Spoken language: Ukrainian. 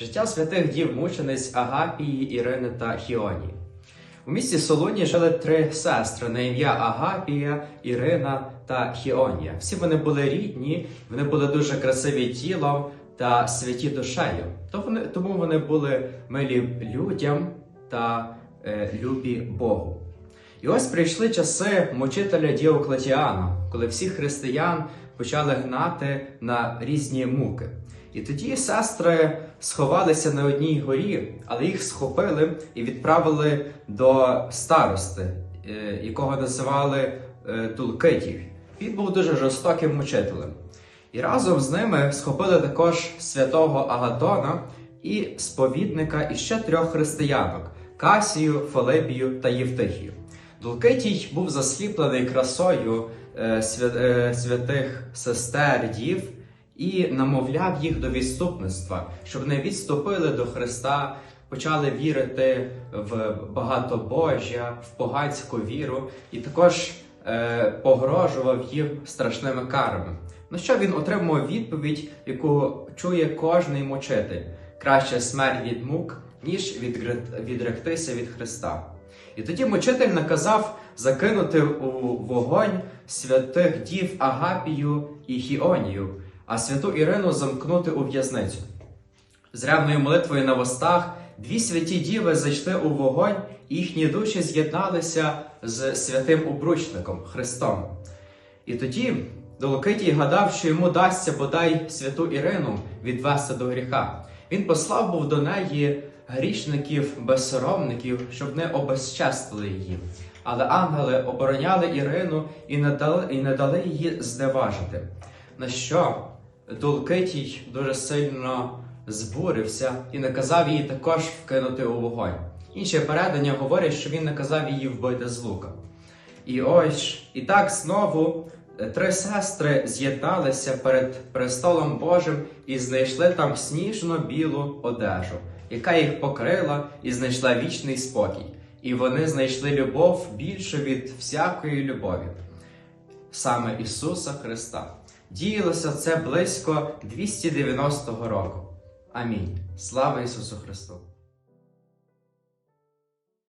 Життя святих дів мучениць Агапії, Ірини та Хіонії. У місті Солуні жили три сестри на ім'я Агапія, Ірина та Хіонія. Всі вони були рідні, вони були дуже красиві тілом та святі душею. Тому вони були милі людям та е, любі Богу. І ось прийшли часи мучителя Діоклетіана, коли всі християн почали гнати на різні муки. І тоді сестри сховалися на одній горі, але їх схопили і відправили до старости, е, якого називали е, Тулкитів. Він був дуже жорстоким мучителем. І разом з ними схопили також святого Агатона і сповідника і ще трьох християнок Касію, Филипію та Євтихію. Дулкитій був засліплений красою е, свя- святих сестер дів і намовляв їх до відступництва, щоб вони відступили до Христа, почали вірити в багатобожжя, в поганську віру, і також е, погрожував їм страшними карами. На що він отримав відповідь, яку чує кожний мучитель: краще смерть від мук, ніж відректися від Христа. І тоді мучитель наказав закинути у вогонь святих дів Агапію і Хіонію, а святу Ірину замкнути у в'язницю. З ревною молитвою на востах дві святі діви зайшли у вогонь, і їхні душі з'єдналися з святим обручником Христом. І тоді Долокитій гадав, що йому дасться бодай святу Ірину відвести до гріха. Він послав був до неї грішників, безсоромників, щоб не обезчестили її. Але ангели обороняли Ірину і не дали, і не дали її зневажити. На що Долкитій дуже сильно збурився і наказав її також вкинути у вогонь. Інші передання говорять, що він наказав її вбити з лука. І ось і так знову е, три сестри з'єдналися перед престолом Божим і знайшли там сніжно-білу одежу, яка їх покрила і знайшла вічний спокій. І вони знайшли любов більшу від всякої любові, саме Ісуса Христа. Діялося це близько 290 року. Амінь. Слава Ісусу Христу!